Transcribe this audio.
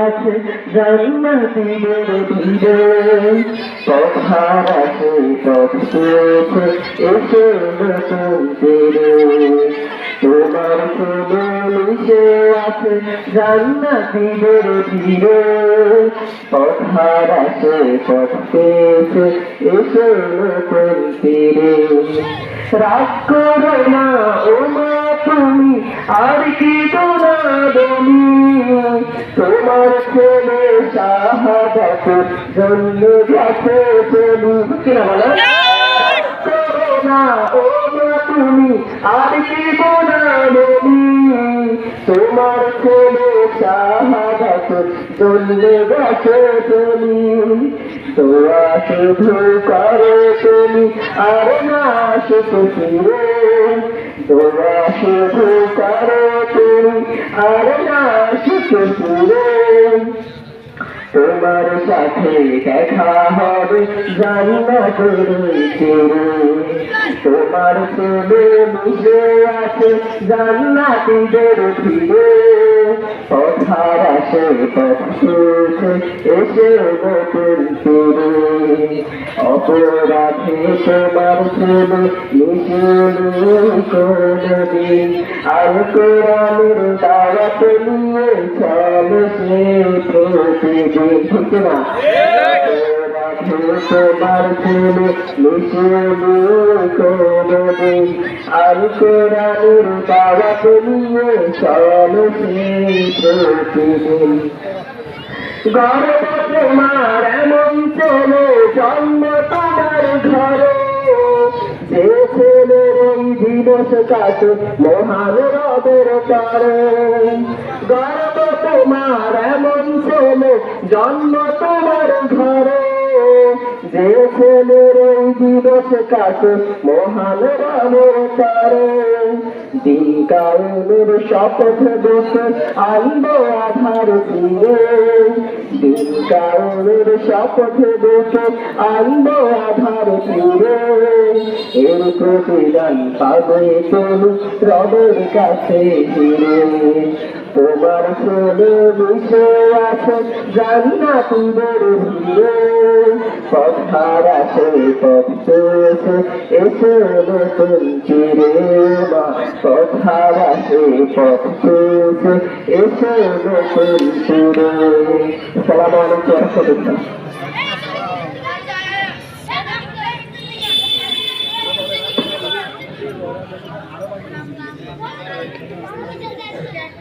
আছে জান্নাতের ভিড়ে আছে পথ পেয়েছে এসে নতুন তীরে তোমার ফুলে মিশে আছে জান্নাতের ভিড়ে পথার আছে পথ এসে নতুন রাগ করো না ও মা তুমি, আর কি বলি তোমার ছেলে শাহাদাত জন্য গেছে বলি কিনা বলো? ও তুমি, আর কি বলি তোমার ছেলে শাহাদাত জন্য গেছে বলি দোয়া শুধু করো তুমি, আর না শুধু দোয়া শুধু করো তুমি আর না শুধু ফিরে। তোমার সাথে দেখা হবে জানি না করেছে তোমার ছেলে বুঝে আছে জান্নাতীদের ভিড়ে পথার আসে পথ এসে নতুন তীরে অপরাধে তোমার ছেলে কোনদিন আর কোরআনের দাওয়াত নিয়ে চলে সে প্রতিদিন। ঠিক না তোমার চলে তোমার এমন ছেলে জন্ম তোমার ঘরে যে ছেলের এই দিবস কাছে মহান রবের তরে গর্ব তোমার এমন ছেলে, জন্ম তোমার ঘরে। যে ছেলের এই দিবস কাছে মহান রবের তরে। দিন শপথ বসে আনব আধার ফিরে দিন শপথ বসে আনব আধার ফিরে এর প্রতিদান পাবে তুমি রবের কাছে ফিরে। তোমার ছেলে মিশে আছে জান্নাতীদের ভিড়ে পথার আছে পথ পেয়েছে এসে নতুন চিরে পথার আছে পথ পেয়েছে এসে নতুন চিরে সালাম আলাইকুম